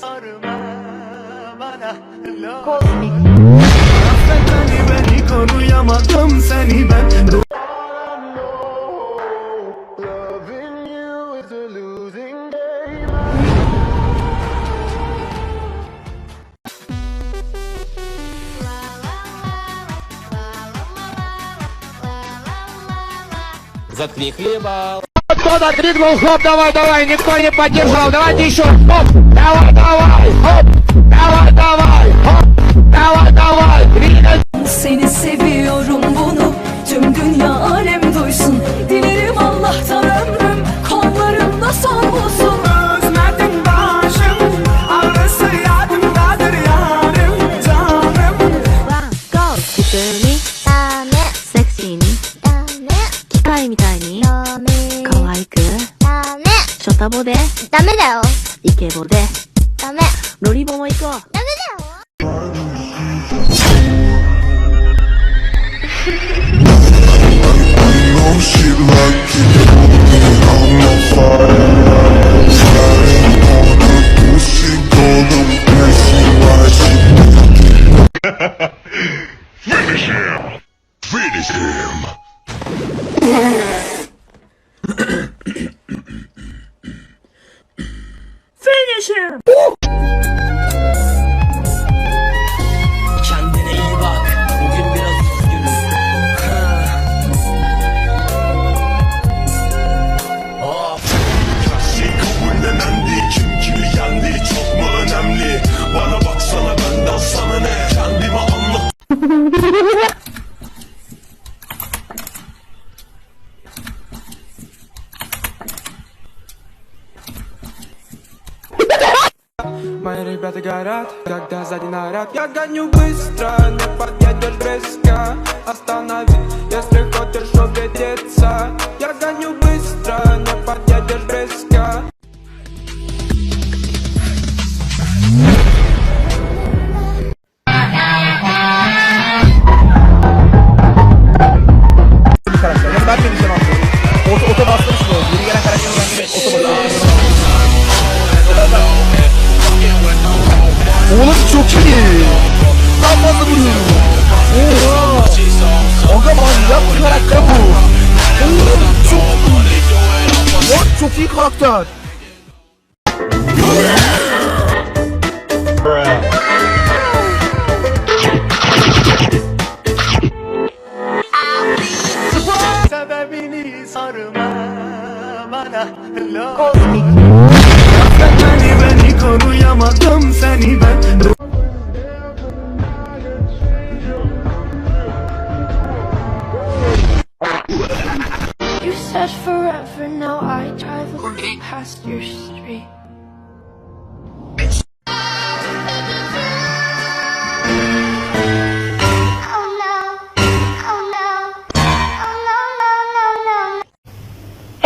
sarma bana Kozmik. Beni beni koruyamadım seni ben За три хлеба. Кто-то дригнул, хоп, давай, давай, никто не поддержал, давайте еще, хоп, давай, давай, хоп, давай, давай, хоп, давай, давай, двигай. Ребята горят, когда сзади наряд. Я гоню быстро, не подъедешь близко Останови, если хочешь убедиться karakter. Sebebini sarma bana Kozmik. Beni beni koruyamadım seni ben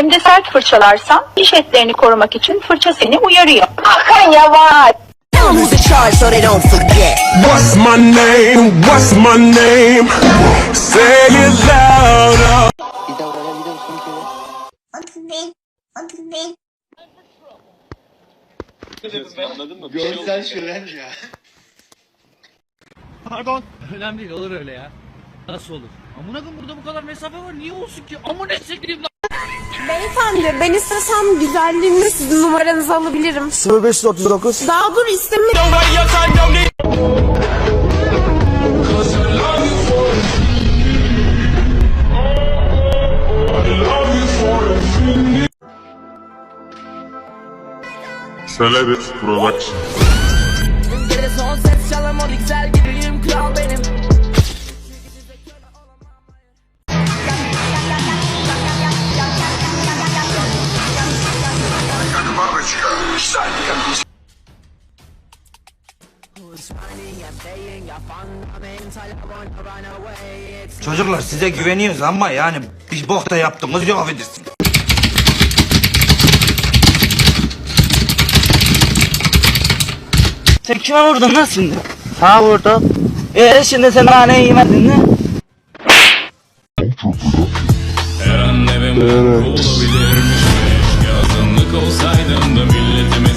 Hem de sert fırçalarsan diş etlerini korumak için fırça seni uyarıyor. Hakan yavaş. What's my name? What's my name? Say it louder Görsel şölen ya. Pardon. Önemli değil olur öyle ya. Nasıl olur? Amına koyayım burada bu kadar mesafe var. Niye olsun ki? Amına sikeyim lan. Beyefendi ben istesem güzelliğimle sizin numaranızı alabilirim. 0539. Daha dur istemiyorum Celebrity Production Çocuklar size güveniyoruz ama yani bir bok da yaptığımız yok affedersin. Sen kime vurdun lan şimdi? Ha vurdum. Ee şimdi sen naneyi yemedin mi? Her an evim olabilirmiş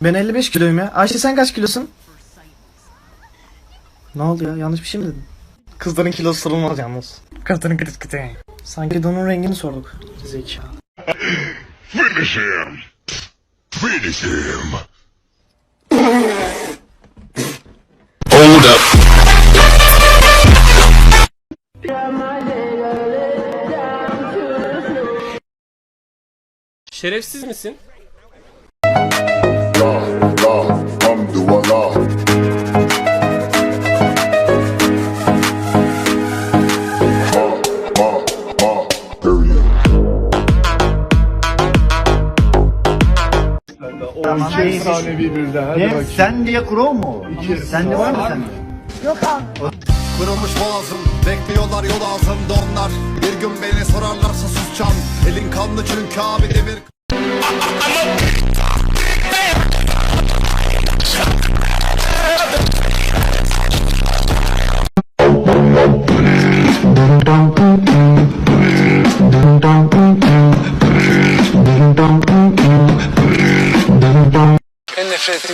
ben Ben 55 kiloyum ya. Ayşe sen kaç kilosun? Ne oldu ya? Yanlış bir şey mi dedim? Kızların kilosu sorulmaz yalnız. Kızların kıt kıtı. Sanki donun rengini sorduk. Zeka. Finish him Finish him Hold up Şerefsiz misin? Sen diye kuro mu? Sen de var mı sen? Kırılmış boğazım Bekliyorlar yol ağzımda Bir gün beni sorarlarsa susacağım. Elin kanlı çünkü abi demir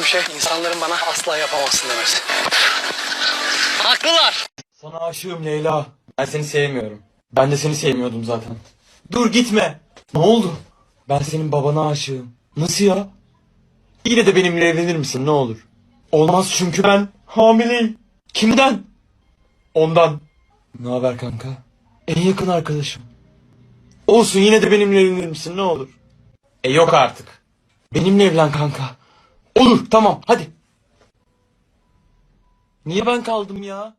Ettiğim şey insanların bana asla yapamazsın demesi. Haklılar. Sana aşığım Leyla. Ben seni sevmiyorum. Ben de seni sevmiyordum zaten. Dur gitme. Ne oldu? Ben senin babana aşığım. Nasıl ya? Yine de benimle evlenir misin ne olur? Olmaz çünkü ben hamileyim. Kimden? Ondan. Ne haber kanka? En yakın arkadaşım. Olsun yine de benimle evlenir misin ne olur? E yok artık. Benimle evlen kanka. Olur tamam hadi. Niye ben kaldım ya?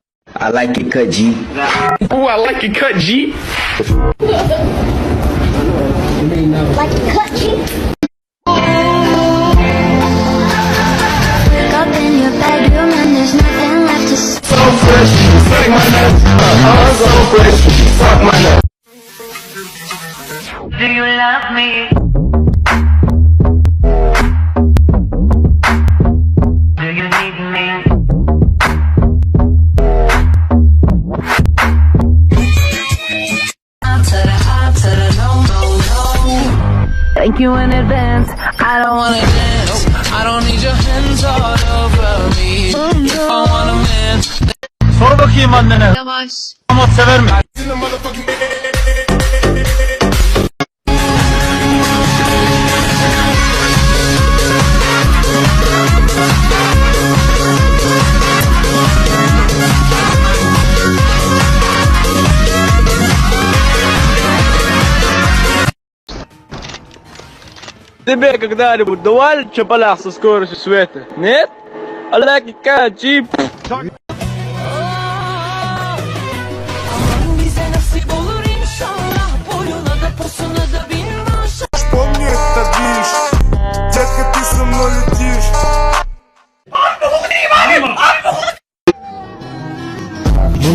Up in your bedroom and there's nothing left to say Do you love me? Bakayım annene. Yavaş Ama sever mi? Тебе когда-нибудь давали чапалях со скоростью света? Нет? Алекика, чип.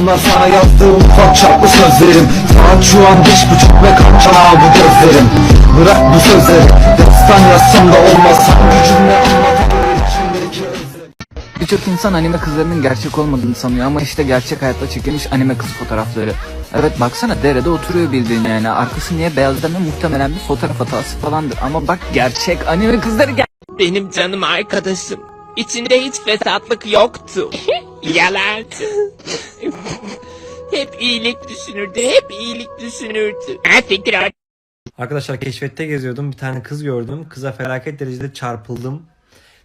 Bunlar sana yazdığım ufak çaplı sözlerim Saat şu an beş buçuk ve kançana bu gözlerim Bırak bu sözleri Destan yazsam da olmaz Hangi cümle anlatabilir içimdeki özlem Birçok insan anime kızlarının gerçek olmadığını sanıyor ama işte gerçek hayatta çekilmiş anime kız fotoğrafları. Evet baksana derede oturuyor bildiğin yani. Arkası niye beyaz deme muhtemelen bir fotoğraf hatası falandır. Ama bak gerçek anime kızları ger- Benim canım arkadaşım. İçinde hiç fesatlık yoktu. Yalancı. hep iyilik düşünürdü, hep iyilik düşünürdü. Ha, siktir. Arkadaşlar keşfette geziyordum. Bir tane kız gördüm. Kıza felaket derecede çarpıldım.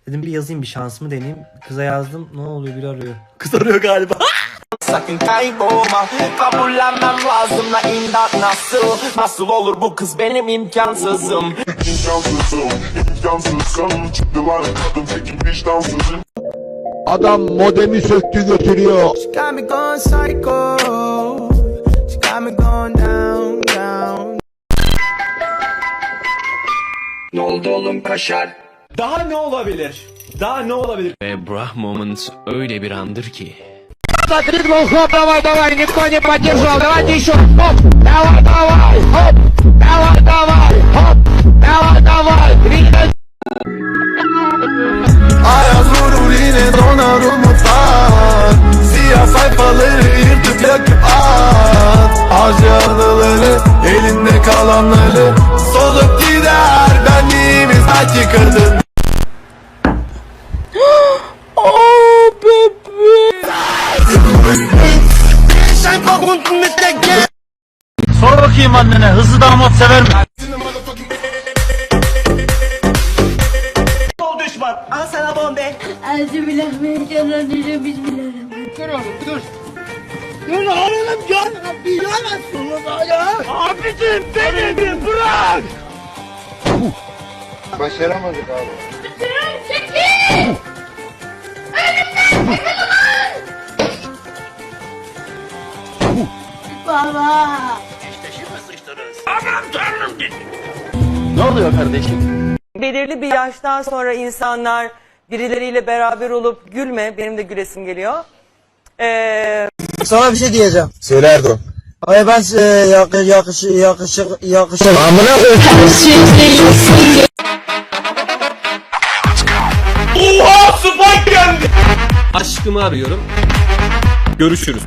Dedim bir yazayım bir şansımı deneyeyim. Kıza yazdım. Ne oluyor biri arıyor. Kız arıyor galiba. Sakın kaybolma Kabullenmem lazım la imdat nasıl Nasıl olur bu kız benim imkansızım İmkansızım, imkansızım Çıktılar kadın peki vicdansızım Adam modemi söktü götürüyor. She got me going psycho. She got me going down, down. Ne oldu oğlum kaşar? Daha ne olabilir? Daha ne olabilir? Ve Brah Moment öyle bir andır ki. Хоп, давай, давай, никто не поддержал, давайте еще, хоп, давай, давай, хоп, давай, давай, хоп, давай, давай, Ayaz vurur yine donar umutlar Siyah sayfaları yırtıp yakıp at Harcı anıları elinde kalanları hızlı damat sever mi? Oldu düşman? Al sana bombe. Euzubillahimineşşeytanirracim. Bismillahirrahmanirrahim. Dur oğlum dur. Dur oğlum can bilemezsin ya. Abicim beni bırak. Başaramadık abi. Baba. Ne oluyor kardeşim? Belirli bir yaştan sonra insanlar birileriyle beraber olup gülme, benim de gülesim geliyor. Ee, Sana bir şey diyeceğim. Söyle Erdoğan. Ay ben e, yak, yakış, yakışık, yakışık. Amına Oha Spike geldi. Aşkımı arıyorum. Görüşürüz.